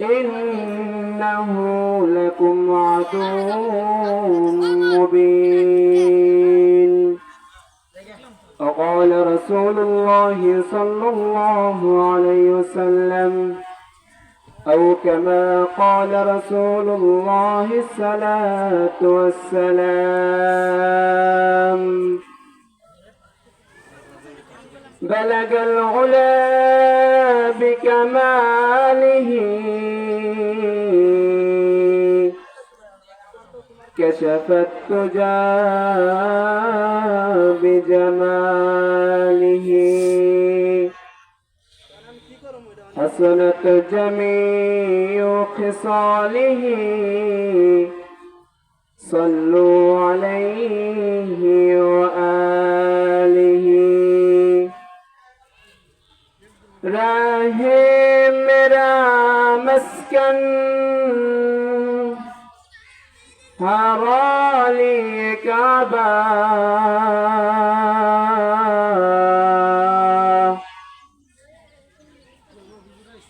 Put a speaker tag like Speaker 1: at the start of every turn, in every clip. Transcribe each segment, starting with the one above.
Speaker 1: إنه لكم عدو مبين. وقال رسول الله صلى الله عليه وسلم أو كما قال رسول الله الصلاة والسلام بلغ العلا بكماله. كشف التجى بجماله. حسنت جميع خصاله. صلوا عليه وآله. راہ میرا مسکن حرالی کعبہ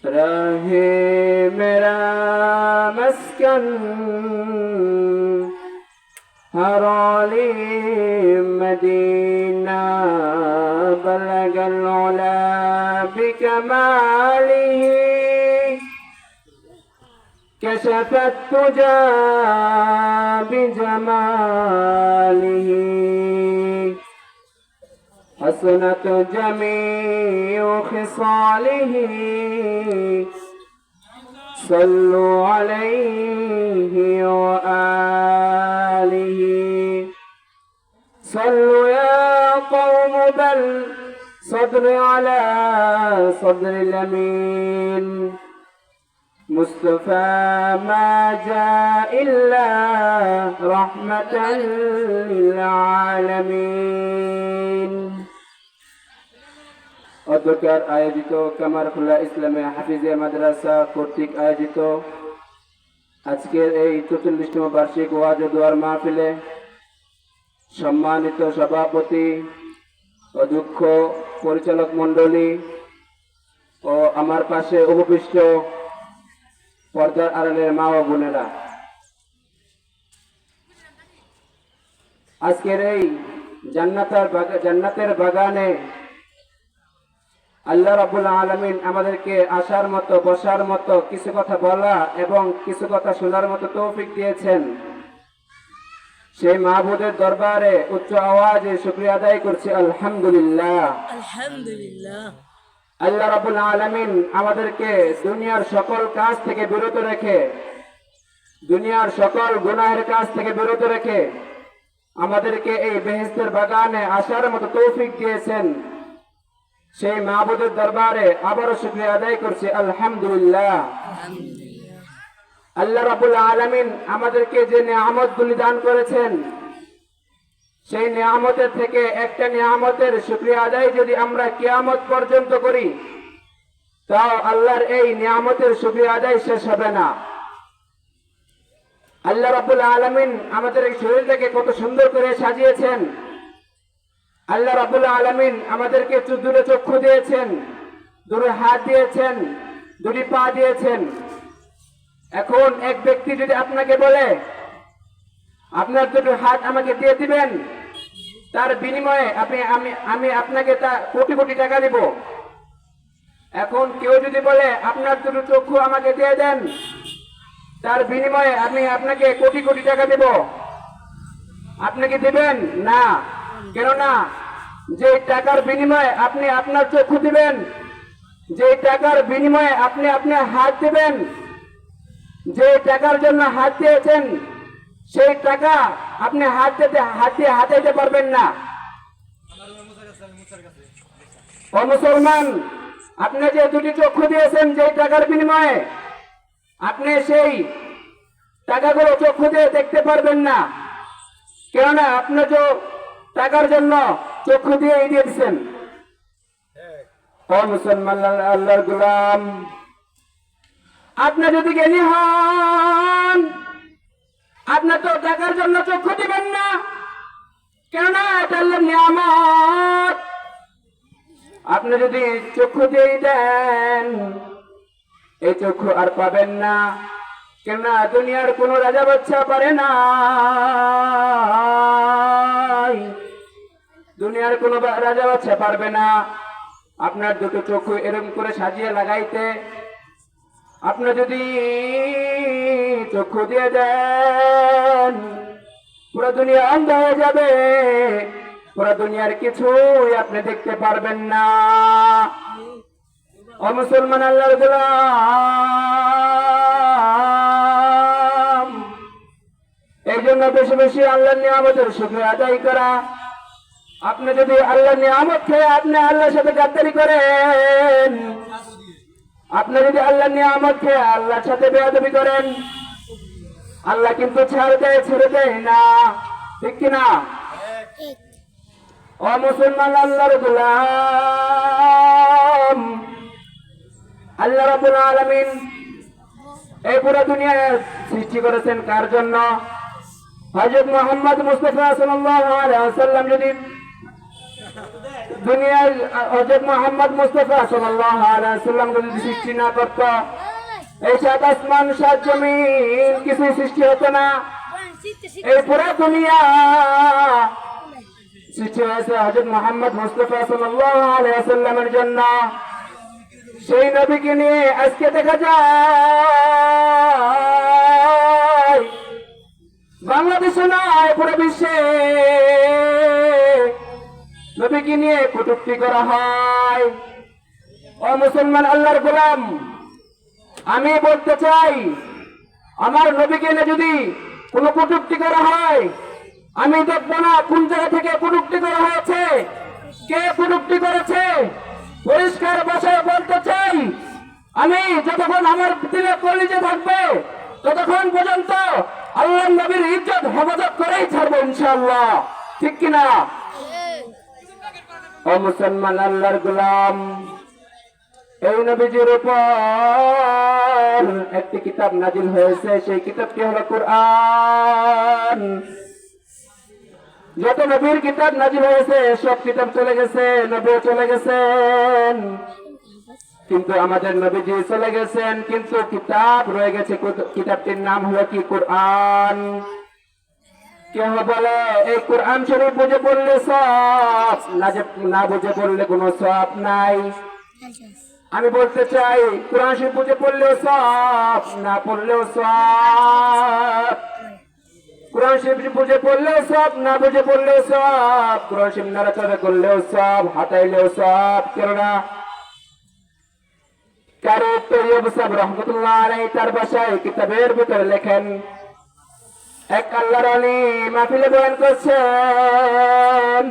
Speaker 1: راہ میرا مسکن حرالی مدینہ بلغ العلا بكماله كشف التجى بجماله. حسنت جميع خصاله. صلوا عليه وآله. صلوا يا قوم بل صدر على صدر الأمين مصطفى ما جاء إلا رحمة للعالمين অধ্যকার আয়োজিত কামারখোলা ইসলামে হাফিজিয়া মাদ্রাসা কর্তৃক আয়োজিত আজকের এই চতুর্লিশতম বার্ষিক ওয়াজ ও দোয়ার মাহফিলে সম্মানিত সভাপতি ও দুঃখ পরিচালক মণ্ডলী ও আমার পাশে উপবিষ্ট পর্দার আড়ালের মা ও বোনেরা। আজকের এই জান্নাতার জান্নাতের বাগানে আল্লাহ রাবুল আলমিন আমাদেরকে আসার মতো, বসার মতো কিছু কথা বলা এবং কিছু কথা শোনার মতো তৌফিক দিয়েছেন। সেই মাহবুদের দরবারে উচ্চ আওয়াজে শুক্রিয়া আদায় করছি আলহামদুলিল্লাহ।
Speaker 2: আলহামদুলিল্লাহ।
Speaker 1: আল্লাহ রাবুল আলমিন আমাদেরকে দুনিয়ার সকল কাজ থেকে বিরত রেখে দুনিয়ার সকল গুনাহের কাজ থেকে বিরত রেখে আমাদেরকে এই বেহেস্তের বাগানে আসার মতো তৌফিক দিয়েছেন। সেই মাহবুদের দরবারে আবারও শুক্রিয়া আদায় করছি আলহামদুলিল্লাহ। আল্লাহ রাবুল আলমিন আমাদেরকে যে নিয়ামত গুলি দান করেছেন, সেই নিয়ামতের থেকে একটা নিয়ামতের শুক্রিয়া আদায় যদি আমরা কিয়ামত পর্যন্ত করি, তাও আল্লাহর এই নিয়ামতের শুক্রিয়া আদায় শেষ হবে না। আল্লাহ রাবুল আলমিন আমাদের এই শরীরটাকে কত সুন্দর করে সাজিয়েছেন। আল্লাহ রাবুল আলমিন আমাদেরকে দুটো চক্ষু দিয়েছেন দুটো হাত দিয়েছেন, দুটি পা দিয়েছেন। এখন এক ব্যক্তি যদি আপনাকে বলে, আপনার দুটো হাত আমাকে দিয়ে দিবেন, তার বিনিময়ে আপনি, আমি আমি আপনাকে তা কোটি কোটি টাকা দিব। এখন কেউ যদি বলে, আপনার দুটো চক্ষু আমাকে দিয়ে দেন, তার বিনিময়ে আমি আপনাকে কোটি কোটি টাকা দেব। আপনি কি দেবেন? না। কেননা যে টাকার বিনিময়ে আপনি আপনার চক্ষু দিবেন যে টাকার বিনিময়ে আপনি আপনার হাত দিবেন যে টাকার জন্য হাত দিয়েছেন, সেই টাকা আপনি হাত দিতে, হাত দিয়ে হাতে দিতে পারবেন না। ও মুসলমান, আপনি যে দুটি চক্ষু দিয়েছেন যে টাকার বিনিময়ে আপনি সেই টাকাগুলো চক্ষু দিয়ে দেখতে পারবেন না। কেননা আপনি যে টাকার জন্য চক্ষু দিয়ে এগিয়ে দিচ্ছেন ও মুসলমান আল্লাহ- আল্লাহর গুলাম। আপনি যদি জ্ঞানী হন আপনার তো টাকার জন্য চক্ষু দিবেন না। কেননা এটা আল্লাহর নিয়ামত। আপনি যদি চক্ষু দিয়ে দেন, এই চক্ষু আর পাবেন না। কেননা দুনিয়ার কোন রাজা বাচ্চা পারে না দুনিয়ার কোন রাজা বাচ্চা পারবে না। আপনার দুটো চক্ষু এরকম করে সাজিয়ে লাগাইতে আপনি যদি চক্ষু দিয়ে দেন, পুরো দুনিয়া অন্ধ হয়ে যাবে। পুরো দুনিয়ার কিছুই আপনি দেখতে পারবেন না। ও মুসলমান আল্লাহর এই জন্য বেশি বেশি আল্লাহর নিয়ামতের শুক্রিয়া আদায় করা। আপনি যদি আল্লাহর নিয়ামত খেয়ে আপনি আল্লাহর সাথে গাদ্দারি করেন আপনি যদি আল্লাহর নিয়ামত খেয়ে আল্লাহর সাথে বেয়াদবি করেন আল্লাহ কিন্তু ছেড়ে দেয় ছেড়ে দেয় না। ঠিক কিনা? ও মুসলমান আল্লাহর গোলাম। আল্লাহ রাব্বুল আলামিন এই পুরো দুনিয়া সৃষ্টি করেছেন কার জন্য? হযরত মোহাম্মদ মুস্তাফা সাল্লাল্লাহু আলাইহি ওয়াসাল্লাম যদি দুনিয়ার হযরত মুহাম্মদ মুস্তাফা সাল্লাল্লাহু আলাইহি ওয়াসাল্লাম যদি সৃষ্টি না করত, এই সাত আসমান সাত জমিন কিছু সৃষ্টি হতো না। এই পুরো দুনিয়া সৃষ্টি হয়েছে হজরত মোহাম্মদ মুস্তফা সাল্লাল্লাহু আলাইহি ওয়াসাল্লামের জন্য। সেই নবীকে নিয়ে আজকে দেখা যায় বাংলাদেশে নয়, পুরো বিশ্বে। নবীকে নিয়ে কটূক্তি করা হয়। ও মুসলমান আল্লাহর গোলাম, আমি বলতে চাই, আমার নবীকে নিয়ে যদি কোনো কটূক্তি করা হয়, আমি দেখব না কোন জায়গা থেকে কটূক্তি করা হয়েছে, কে কটূক্তি করেছে। পরিষ্কার ভাষায় বলতে চাই, আমি যতক্ষণ আমার দিলে কলিজে থাকবে, ততক্ষণ পর্যন্ত আল্লাহ নবীর ইজ্জত হেফাজত করেই ছাড়বো ইনশাল্লাহ ঠিক কিনা? ও মুসলমান আল্লাহর গোলাম, এই নবীজির উপর একটি কিতাব নাজিল হয়েছে, সেই কিতাবটি হলো কোরআন। যত নবীর কিতাব নাজিল হয়েছে, সব কিতাব চলে গেছে, নবীও চলে গেছেন। কিন্তু আমাদের নবীজি চলে গেছেন, কিন্তু কিতাব রয়ে গেছে, কিতাবটির নাম হলো কি? কোরআন। কেউ বলে? এই কোরআন শরীফ বুঝে পড়লে সব। না না বুঝে পড়লে কোনো সব নাই। আমি বলতে চাই, কোরআন শরীফ বুঝে পড়লেও সব, না পড়লেও সব? কোরআন শরীফ বুঝে পড়লেও সব, না বুঝে পড়লেও সব? কোরআন শরীফ নাড়াচাড়া করলেও সব হাতাইলেও সব, কেননা কারও তৈয়ব সাহেব রহমতুল্লাহ তার বাসায় কিতাবের ভিতরে লেখেন এক আল্লাহর আলী মাহফিলে বয়ান করছেন।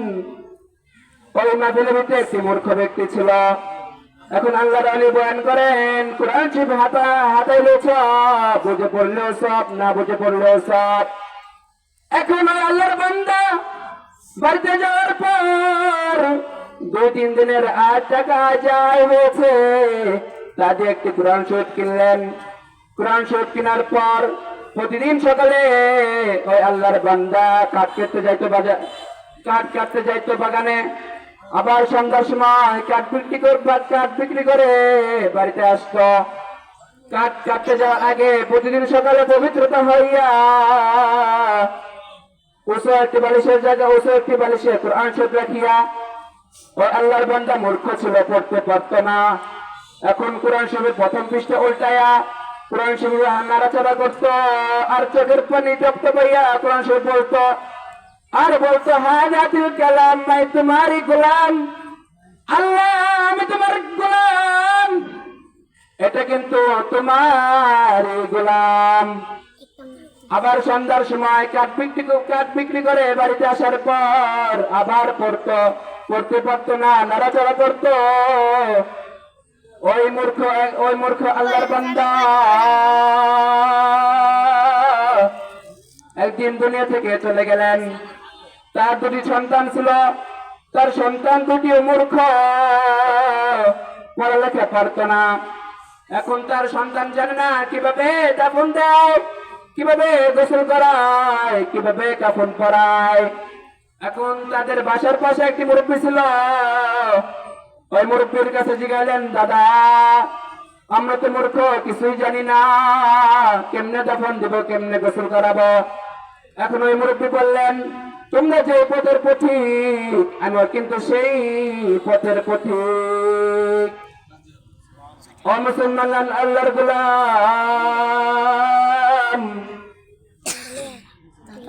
Speaker 1: ওই মাহফিলের ভিতরে একটি মূর্খ ব্যক্তি ছিল। এখন আল্লাহর আলী বয়ান করেন, কোরআন শরীফ হাতা হাতাইলেও সব, বুঝে পড়লেও সব, না বুঝে পড়লেও সব। এখন ওই আল্লাহর বান্দা বাড়িতে যাওয়ার পর দুই, তিন দিনের আট টাকা যায় হয়েছে। তাদের একটি কোরআন শরীফ কিনলেন। কোরআন শরীফ কেনার পর প্রতিদিন সকালে ওই আল্লাহর বান্দা, কাঠ কাটতে যাইতো বাজার কাঠ কাটতে যাইতো বাগানে। আবার সন্ধ্যার সময় কাঠ বিক্রি করে কাঠ বিক্রি করে বাড়িতে আসতো। কাঠ কাটতে যাওয়ার আগে প্রতিদিন সকালে পবিত্রতা হইয়া উঁচু একটি বালিশের জায়গা উঁচু একটি বালিশে কোরআন শরীফ রাখিয়া ওই আল্লাহর বান্দা মূর্খ ছিল, পড়তে পারতো না। এখন কোরআন শরীফের প্রথম পৃষ্ঠা উল্টায়া কোরআন শরীফ নাড়াচাড়া করতো, আর চোখের পানি টপতে পাইয়া কোরআন শরীফ বলতো। আর বলতো হ্যাঁ জাতির কালাম মাই তোমারই গোলাম। আল্লাহ, আমি তোমার গোলাম। এটা কিন্তু তোমার গোলাম। আবার সন্ধ্যার সময় কাঠ বিক্রি কাঠ বিক্রি করে বাড়িতে আসার পর আবার পড়তো। পড়তে পারতো না, নাড়াচাড়া করতো। ওই মূর্খ ওই মূর্খ আল্লাহর বান্দা। একদিন দুনিয়া থেকে চলে গেলেন। তার দুটি সন্তান ছিল। তার সন্তান দুটি মূর্খ। পড়ালেখা পারতো না। এখন তার সন্তান জানে না কীভাবে দাফন দেয়, কীভাবে গোসল করায়, কীভাবে কাফন পরায়। এখন তাদের বাসার পাশে একটি মুরব্বী ছিল। ওই মুরব্বীর কাছে জিগাইলেন, দাদা, আমরা তো মূর্খ, কিছুই জানি না। কেমনে দাফন দিব, কেমনে গোসল করাবো? এখন ওই মুরব্বী বললেন, তোমরা যে পথের পথিক, আমিও কিন্তু সেই পথের পথিক। ও মুসলমান আল্লাহর গোলাম।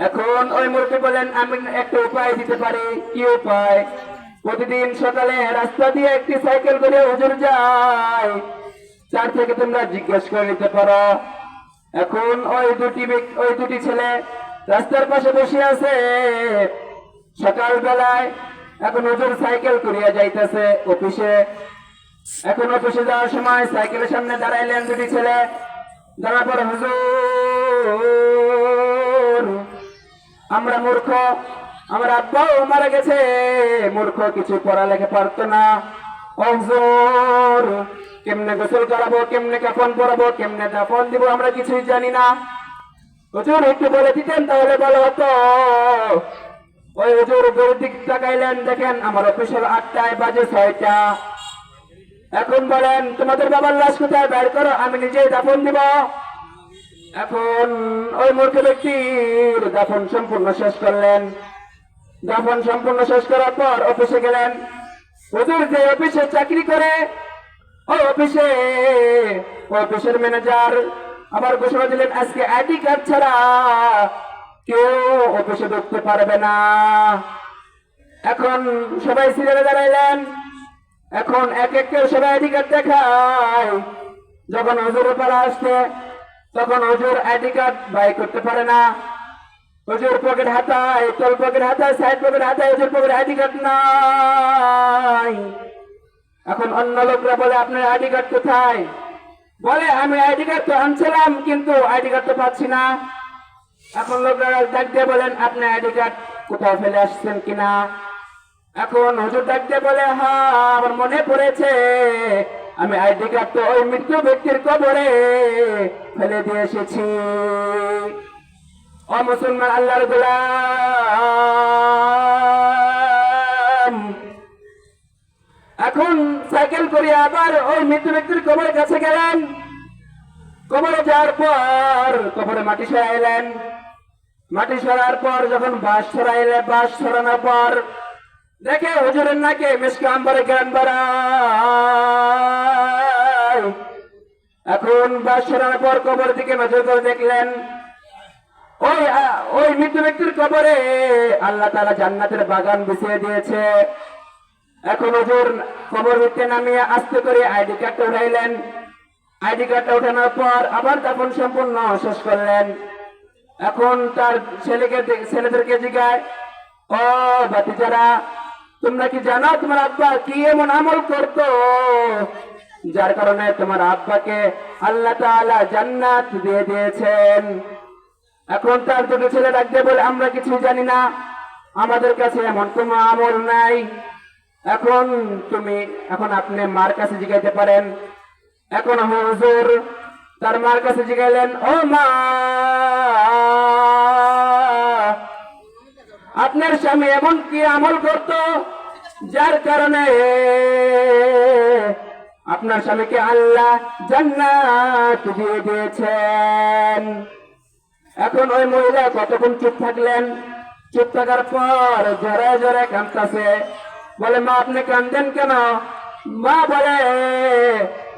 Speaker 1: এখন ওই মুরব্বী বলেন আমি একটা উপায় দিতে পারি। কি উপায়? প্রতিদিন সকালে রাস্তা দিয়ে একটি সাইকেল করে হুজুর যায়। চার থেকে তোমরা জিজ্ঞেস করে নিতে পারো। এখন ওই দুটি ওই দুটি ছেলে রাস্তার পাশে বসে আছে। সকাল বেলায় এখন হুজুর সাইকেল করিয়া যাইতেছে অফিসে। এখন অফিসে যাওয়ার সময় সাইকেলের সামনে দাঁড়াইলেন দুটি ছেলে। দাঁড়ার পর হুজুর, আমরা মূর্খ আমার আব্বাও মারা গেছে। মূর্খ, কিছু পড়ালেখা পারতো না। ও কেমনে গোসল করাবো, কেমনে কাফন পরাবো, কেমনে দাফন দিব আমরা কিছুই জানি না। হুজুর একটু বলে দিতেন তাহলে ভালো হতো। ওই হুজুর গরুর দিক তাকাইলেন, দেখেন আমার অফিস হলো আটটায় বাজে ছয়টা। এখন বলেন, তোমাদের বাবার লাশ কোথায়? বের করো, আমি নিজেই দাফন দিব। এখন ওই মূর্খ ব্যক্তির দাফন সম্পূর্ণ শেষ করলেন। দাফন সম্পূর্ণ শেষ করার পর অফিসে গেলেন। হুজুর যে অফিসে চাকরি করে ওই অফিসে অফিসের ম্যানেজার আবার ঘোষণা দিলেন, আজকে আইডি কার্ড ছাড়া কেউ অফিসে ঢুকতে পারবে না। এখন সবাই সিরিয়ালে দাঁড়াইলেন। এখন এক এক করে সবাই আইডি কার্ড দেখায়। যখন হজুরের পালা আসছে, তখন হজুর আইডি কার্ড বাই করতে পারে না। হজুর পকেট হাতায়, তোর পকেট হাতায় সাইড পকেট হাতায়, হজুর পকেট আইডি কার্ড নাই। এখন অন্য লোকরা বলে, আপনার আইডি কার্ড কোথায়? বলে, আমি আইডি কার্ড তো আনছিলাম, কিন্তু আইডি কার্ড তো পাচ্ছি না। এখন লোকরা ডাক দিয়ে বলেন, আপনি আইডি কার্ড কোথাও ফেলে আসছেন কিনা? এখন হুজুর ডাক দিয়ে বলে হ্যাঁ আমার মনে পড়েছে, আমি আইডি কার্ড তো ওই মৃত্যু ব্যক্তির কবরে ফেলে দিয়ে এসেছি। ও মুসলমান আল্লাহর গোলাম। এখন সাইকেল করে আবার ওই মৃত্যু ব্যক্তির কবরের কাছে গেলেন। কবরে যাওয়ার পর কবরে মাটি সরাইলেন। মাটি সরার পর যখন বাস সরাইলে বাস সরানোর পর দেখে হুজুরের নাকে মিসকা আম্বারে জ্ঞান এখন বাস সরানোর পর কবর দিকে নজর করে দেখলেন ওই ওই মৃত্যু ব্যক্তির কবরে আল্লাহ তালা জান্নাতের বাগান বিছিয়ে দিয়েছে। এখন হুজুর কবর ভিত্তে নামিয়ে আস্তে করে আইডি কার্ডটা উঠাইলেন। আইডি কার্ডটা উঠানোর পর আবার দাফন সম্পূর্ণ শেষ করলেন। এখন তার ছেলেকে ছেলেদেরকে জিগায়, ও বাতিজারা তোমরা কি জানো তোমার আব্বা কি এমন আমল করতো? যার কারণে তোমার আব্বাকে আল্লাহ তাআলা জান্নাত দিয়ে দিয়েছেন। এখন তার দুটো ছেলে ডাকতে বলে আমরা কিছু জানি না। আমাদের কাছে এমন কোনো আমল নাই। এখন তুমি, এখন আপনি মার কাছে জিগাইতে পারেন। এখন হুজুর তার মার কাছে জিগাইলেন, ও মা, আপনার স্বামী এমন কি আমল করত? যার কারণে আপনার স্বামীকে আল্লাহ জান্নাত দিয়ে দিয়েছেন। এখন ওই মহিলা কতক্ষণ চুপ থাকলেন? চুপ থাকার পর জোরে জোরে কাঁদতেছে। বলে, মা, আপনি কান্দেন কেন? মা বলে,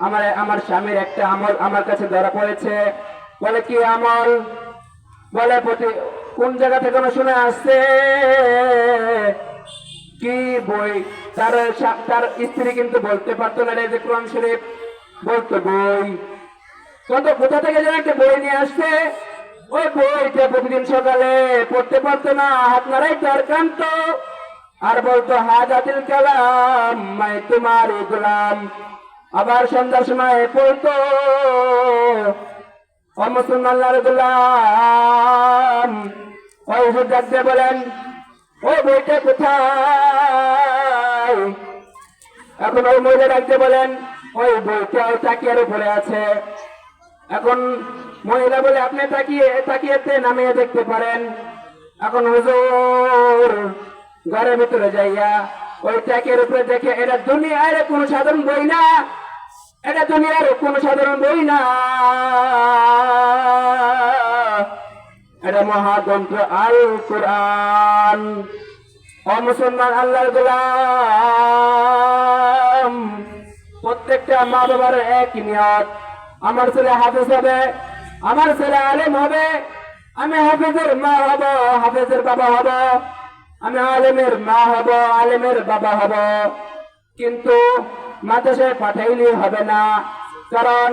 Speaker 1: আমার আমার স্বামীর একটা আমল আমার কাছে ধরা পড়েছে। বলে, কি আমল? বলে, প্রতি, কোন জায়গা থেকে শুনে আসছে? কি বই? তার তার স্ত্রী কিন্তু বলতে পারতো না যে কোরআন শরীফ। বলতো বই। কত, কোথা থেকে যেন একটা বই নিয়ে আসছে? ওই বইটা প্রতিদিন সকালে পড়তে পারতো না, হাত নাড়াই তার কান্ত আর বলতো হাজাতিল কালাম মাই তোমার গোলাম। আবার সন্ধ্যার সময় পড়তো, ও মুসলমানের গোলাম। ওই হুজুর বলেন, ও বইটা কোথায়? এখন ওই মহিলা ডাকতে বলেন, ওই বইটা ওই তাকিয়ার উপরে আছে। এখন মহিলা বলে, আপনি তাকিয়ে তাকিয়েতে নামিয়ে দেখতে পারেন। এখন হুজুর ঘরের ভিতরে যাইয়া ওই ট্যাকের উপরে দেখে, এটা দুনিয়ার কোন সাধারণ বই না। এটা দুনিয়ার কোন সাধারণ বই না। এটা মহাগ্রন্থ আল কোরআন ও মুসলমান, আল্লাহর গোলাম, প্রত্যেকটা মা বাবার এক নিয়ত। আমার ছেলে হাফেজ হবে আমার ছেলে আলেম হবে, আমি হাফেজের মা হব, হাফেজের বাবা হব। আমি আলেমের মা হব, আলেমের বাবা হব। কিন্তু মাদ্রাসায় পাঠাইলে হবে না, কারণ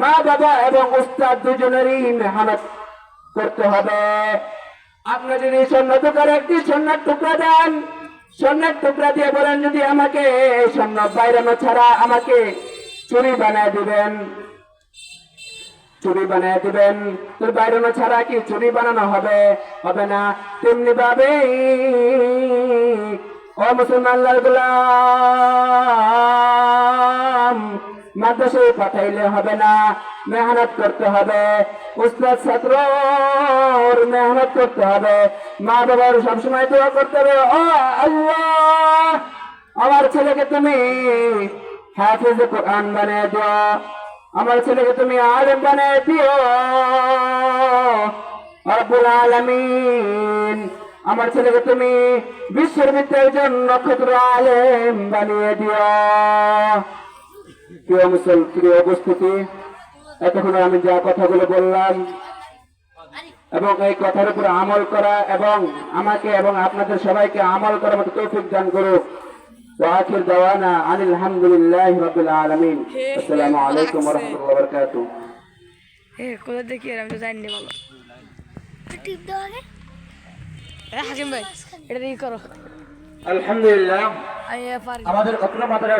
Speaker 1: মা, বাবা এবং উস্তাদ দুজনেরই মেহনত করতে হবে। আপনি যদি স্বর্ণ টুকরার একটি স্বর্ণের টুকরা দেন স্বর্ণের টুকরা দিয়ে বলেন, যদি আমাকে স্বর্ণ বাইরানো ছাড়া আমাকে চুরি বানায় দিবেন চুরি বানায় দিবেন। তোর বাইরানো ছাড়া কি চুরি বানানো হবে? হবে না। তেমনি ভাবে ও মুসলমান গোলাম, মাদ্রাসায় পাঠাইলে হবে না। মেহনত করতে হবে। উস্তাদ ছাত্র মেহনত করতে হবে। মা বাবার সবসময় দোয়া করতে হবে। ও আল্লাহ, আমার ছেলেকে তুমি হাফিজ কোরআন বানিয়ে দিও। আমার ছেলেকে তুমি আলেম বানিয়ে দিও। রব্বুল আলামিন, আমার ছেলেকে তুমি বিশ্বের একজন নক্ষত্র আলেম বানিয়ে দিও। প্রিয় মুসল, প্রিয় উপস্থিতি, এতক্ষণ আমি যা কথাগুলো বললাম এবং এই কথার উপর আমল করা এবং আমাকে এবং আপনাদের সবাইকে আমল করার মতো তৌফিক দান করুক। وآخر دعوانا عن الحمد لله رب العالمين السلام عليكم ورحمة الله وبركاته
Speaker 2: এ কোথা থেকে এর? আমি তো জানি না ভালো
Speaker 3: টিপ দাও আগে
Speaker 2: এ, হাকিম ভাই এটা দিয়ে করো
Speaker 1: الحمد لله
Speaker 2: আমি এ পারি
Speaker 1: আমাদের অত্র মাতার